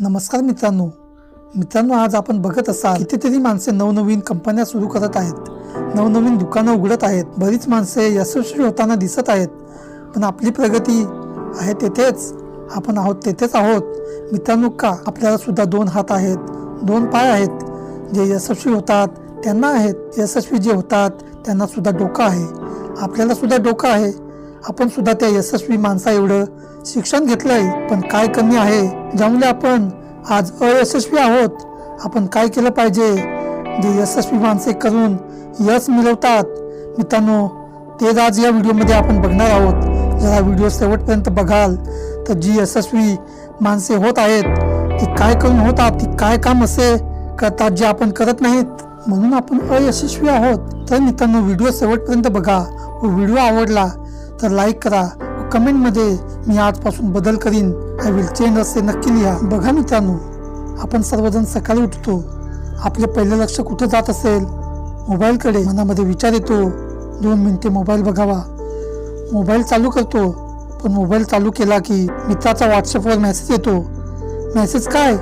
नमस्कार मित्रांनो. मित्रांनो आज आपण बघत असाल कितीतरी माणसे नवनवीन कंपन्या सुरू करत आहेत. नवनवीन दुकानं उघडत आहेत. बरीच माणसे यशस्वी होताना दिसत आहेत. पण आपली प्रगती आहे तेथेच. आपण आहोत तेथेच आहोत. मित्रांनो का आपल्याला सुद्धा दोन हात आहेत दोन पाय आहेत? जे यशस्वी होतात त्यांना आहेत. यशस्वी जे होतात त्यांना सुद्धा डोकं आहे. आपल्याला सुद्धा डोकं आहे. आपण सुद्धा त्या यशस्वी माणसा एवढं शिक्षण घेतलंय पण काय कमी आहे? ज्यामुळे आपण आज अयशस्वी आहोत आपण काय केलं पाहिजे? जे यशस्वी माणसे करून यश मिळवतात मित्रांनो तेच आज या व्हिडिओमध्ये आपण बघणार आहोत. जर हा व्हिडिओ शेवटपर्यंत बघाल तर जी यशस्वी माणसे होत आहेत ती काय करून होतात ती काय काम असे करतात जे आपण करत नाहीत? म्हणून आपण अयशस्वी आहोत. तर मित्रांनो व्हिडिओ शेवटपर्यंत बघा. व व्हिडिओ आवडला तर लाईक करा. व कमेंटमध्ये मी आजपासून बदल करीन. आय विल चेंज असे नक्की लिहा. बघा मित्रांनो आपण सर्वजण सकाळी उठतो. आपले पहिले लक्ष कुठे जात असेल? मोबाईलकडे मनामध्ये विचार येतो. दोन मिनिटे मोबाईल बघावा. मोबाईल चालू करतो. पण मोबाईल चालू केला की मित्राचा व्हॉट्सअपवर मेसेज येतो. मेसेज काय?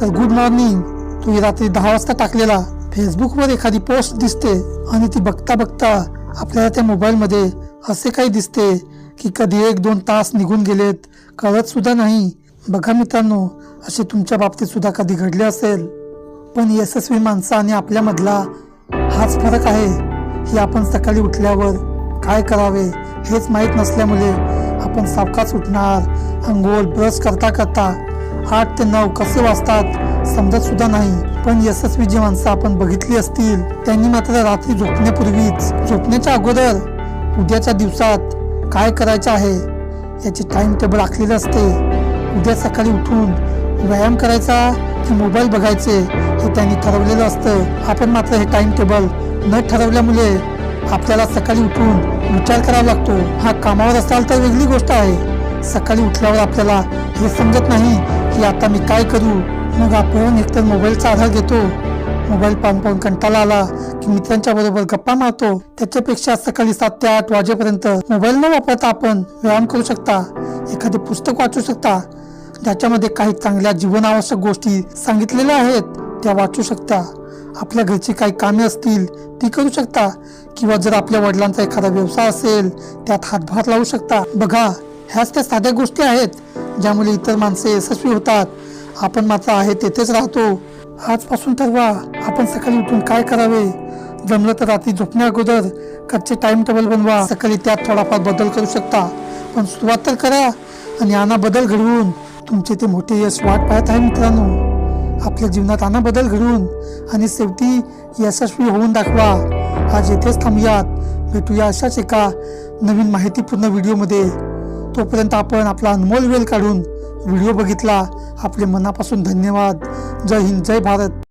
तर गुड मॉर्निंग तू रात्री दहा वाजता टाकलेला. फेसबुकवर एखादी पोस्ट दिसते आणि ती बघता बघता आपल्याला त्या मोबाईलमध्ये असे काही दिसते की कधी एक दोन तास निघून गेलेत कळत सुद्धा नाही. बघा मित्रांनो असे तुमच्या बाबतीत सुद्धा कधी घडले असेल. पण यशस्वी माणसं आणि आपल्यामधला हाच फरक आहे की आपण सकाळी उठल्यावर काय करावे हेच माहीत नसल्यामुळे आपण सावकाच उठणार अंघोळ ब्रश करता करता आठ ते नऊ कसे वाजतात समजत सुद्धा नाही. पण यशस्वी जी माणसं आपण बघितली असतील त्यांनी मात्र रात्री झोपण्यापूर्वीच झोपण्याच्या अगोदर उद्याच्या दिवसात काय करायचं आहे याचे टाइम टेबल आखलेलं असते. उद्या सकाळी उठून व्यायाम करायचा की मोबाईल बघायचे हे त्यांनी ठरवलेलं असतं. आपण मात्र हे टाइम टेबल न ठरवल्यामुळे आपल्याला सकाळी उठून विचार करावा लागतो. हा कामावर असाल तर वेगळी गोष्ट आहे. सकाळी उठल्यावर आपल्याला हे समजत नाही की आता मी काय करू? मग आपण एकतर मोबाईलचा आधार घेतो मोबाईल पाहून पाहून कंटाळा आला की मित्रांच्या बरोबर गप्पा मारतो. त्याच्यापेक्षा सकाळी सात ते आठ वाजेपर्यंत मोबाईल न वापरता आपण व्यायाम करू शकता. एखादे पुस्तक वाचू शकता. ज्याच्यामध्ये काही चांगल्या जीवनावश्यक गोष्टी सांगितलेल्या आहेत त्या वाचू शकता. आपल्या घरची काही कामे असतील ती करू शकता. किंवा जर आपल्या वडिलांचा एखादा व्यवसाय असेल त्यात हातभार लावू शकता. बघा ह्याच त्या साध्या गोष्टी आहेत ज्यामुळे इतर माणसे यशस्वी होतात. आपण मात्र आहे तेथेच राहतो. आजपासून ठरवा आपण सकाळी उठून काय करावे? जमलं तर रात्री झोपण्या अगोदर कच्चे टाइम टेबल बनवा. सकाळी त्यात थोडाफार बदल करू शकता. पण सुरुवात तर करा आणि आना बदल घडवून. तुमचे ते मोठे यश वाट पाहत आहे मित्रांनो. आपल्या जीवनात आना बदल घडवून आणि शेवटी यशस्वी होऊन दाखवा. आज येथेच थांबूयात. भेटूया अशाच एका नवीन माहितीपूर्ण व्हिडिओमध्ये तोपर्यंत आपण आपला अनमोल वेळ काढून व्हिडिओ बघितला. आपले मनापासून धन्यवाद. जय हिंद जय भारत.